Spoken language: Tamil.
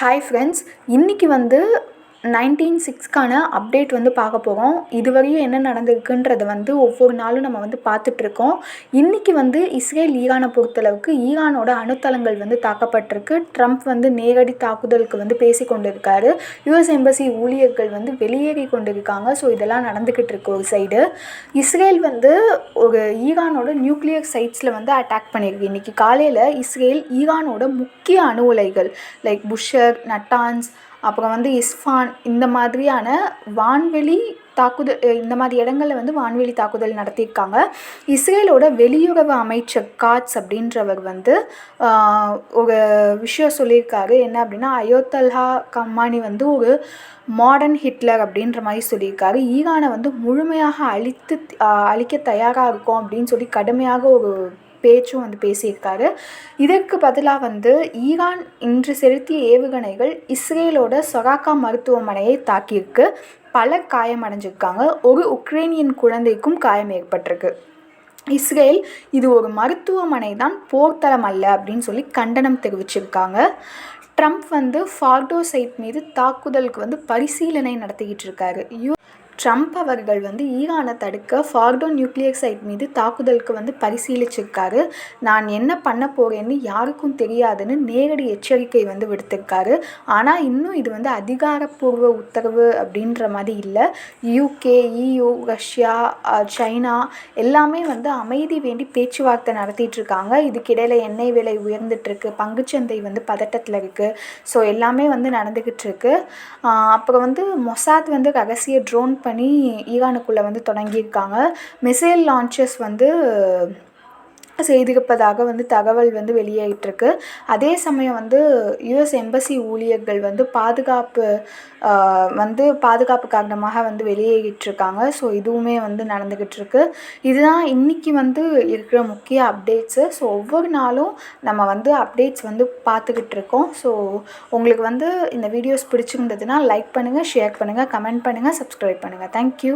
ஹாய் ஃப்ரெண்ட்ஸ் இன்றைக்கி வந்து நைன்டீன் சிக்ஸ்க்கான அப்டேட் வந்து பார்க்க போகிறோம் இதுவரையும் என்ன நடந்திருக்குன்றத வந்து ஒவ்வொரு நாளும் நம்ம வந்து பார்த்துட்ருக்கோம் இன்றைக்கி வந்து இஸ்ரேல் ஈரானை பொறுத்தளவுக்கு ஈரானோட அணுத்தளங்கள் வந்து தாக்கப்பட்டிருக்கு. ட்ரம்ப் வந்து நேரடி தாக்குதலுக்கு வந்து பேசி கொண்டிருக்காரு. யுஎஸ் எம்பசி ஊழியர்கள் வந்து வெளியேறி கொண்டிருக்காங்க. ஸோ இதெல்லாம் நடந்துக்கிட்டு இருக்கு ஒரு சைடு இஸ்ரேல் வந்து ஒரு ஈரானோட நியூக்ளியர் சைட்ஸில் வந்து அட்டாக் பண்ணியிருக்கு இன்றைக்கி காலையில் இஸ்ரேல் ஈரானோட முக்கிய அணு உலைகள் லைக் புஷர் நட்டான்ஸ் அப்புறம் வந்து இஸ்ஃபான் இந்த மாதிரியான வான்வெளி தாக்குதல் இந்த மாதிரி இடங்களில் வந்து வான்வெளி தாக்குதல் நடத்தியிருக்காங்க. இஸ்ரேலோட வெளியுறவு அமைச்சர் காட்ஸ் அப்படின்றவர் வந்து ஒரு விஷயம் சொல்லியிருக்காரு. என்ன அப்படின்னா அயோத்தல்ஹா கம்மானி வந்து ஒரு மாடர்ன் ஹிட்லர் அப்படின்ற மாதிரி சொல்லியிருக்காரு. ஈரானை வந்து முழுமையாக அழித்து அழிக்க தயாராக இருக்கும் அப்படின்னு சொல்லி கடுமையாக ஒரு பேச்சும் வந்து பேசியிருக்காரு. இதற்கு பதிலாக வந்து ஈரான் இன்று செலுத்திய ஏவுகணைகள் இஸ்ரேலோட சொராக்கா மருத்துவமனையை தாக்கியிருக்கு. பலர் காயமடைஞ்சிருக்காங்க. ஒரு உக்ரைனியன் குழந்தைக்கும் காயம் ஏற்பட்டிருக்கு. இஸ்ரேல் இது ஒரு மருத்துவமனை தான் போர்த்தளம் அல்ல அப்படின்னு சொல்லி கண்டனம் தெரிவிச்சிருக்காங்க. ட்ரம்ப் வந்து ஃபார்டோ சைட் மீது தாக்குதலுக்கு வந்து பரிசீலனை நடத்திக்கிட்டு இருக்காரு. யூ ட்ரம்ப் அவர்கள் வந்து ஈரானை தடுக்க ஃபார்டோ நியூக்ளியர் சைட் மீது தாக்குதலுக்கு வந்து பரிசீலிச்சிருக்காரு. நான் என்ன பண்ண போகிறேன்னு யாருக்கும் தெரியாதுன்னு நேரடி எச்சரிக்கை வந்து விடுத்திருக்காரு. ஆனால் இன்னும் இது வந்து அதிகாரப்பூர்வ உத்தரவு அப்படின்ற மாதிரி இல்லை. யூகே இயு ரஷ்யா சைனா எல்லாமே வந்து அமைதி வேண்டி பேச்சுவார்த்தை நடத்திட்டு இருக்காங்க. இதுக்கிடையில் எண்ணெய் விலை உயர்ந்துட்டுருக்கு பங்குச்சந்தை வந்து பதட்டத்தில் இருக்குது ஸோ எல்லாமே வந்து நடந்துக்கிட்டு இருக்கு. அப்புறம் வந்து மொசாத் வந்து ரகசிய ட்ரோன் பண்ணி ஈரானுக்குள்ளே வந்து தொடங்கியிருக்காங்க. மிசைல் லான்ச்சஸ் வந்து செய்திருப்பதாக வந்து தகவல் வந்து வெளியாகிட்டுருக்கு அதே சமயம் வந்து யுஎஸ் எம்பசி ஊழியர்கள் வந்து பாதுகாப்பு வந்து பாதுகாப்பு காரணமாக வந்து வெளியேறிட்டுருக்காங்க. ஸோ இதுவுமே வந்து நடந்துக்கிட்டு இருக்கு இதுதான் இன்றைக்கி வந்து இருக்கிற முக்கிய அப்டேட்ஸு. ஸோ ஒவ்வொரு நாளும் நம்ம வந்து அப்டேட்ஸ் வந்து பார்த்துக்கிட்டு இருக்கோம் ஸோ உங்களுக்கு வந்து இந்த வீடியோஸ் பிடிச்சிருந்ததுன்னா லைக் பண்ணுங்கள் ஷேர் பண்ணுங்கள் கமெண்ட் பண்ணுங்கள் சப்ஸ்கிரைப் பண்ணுங்கள் தேங்க்யூ.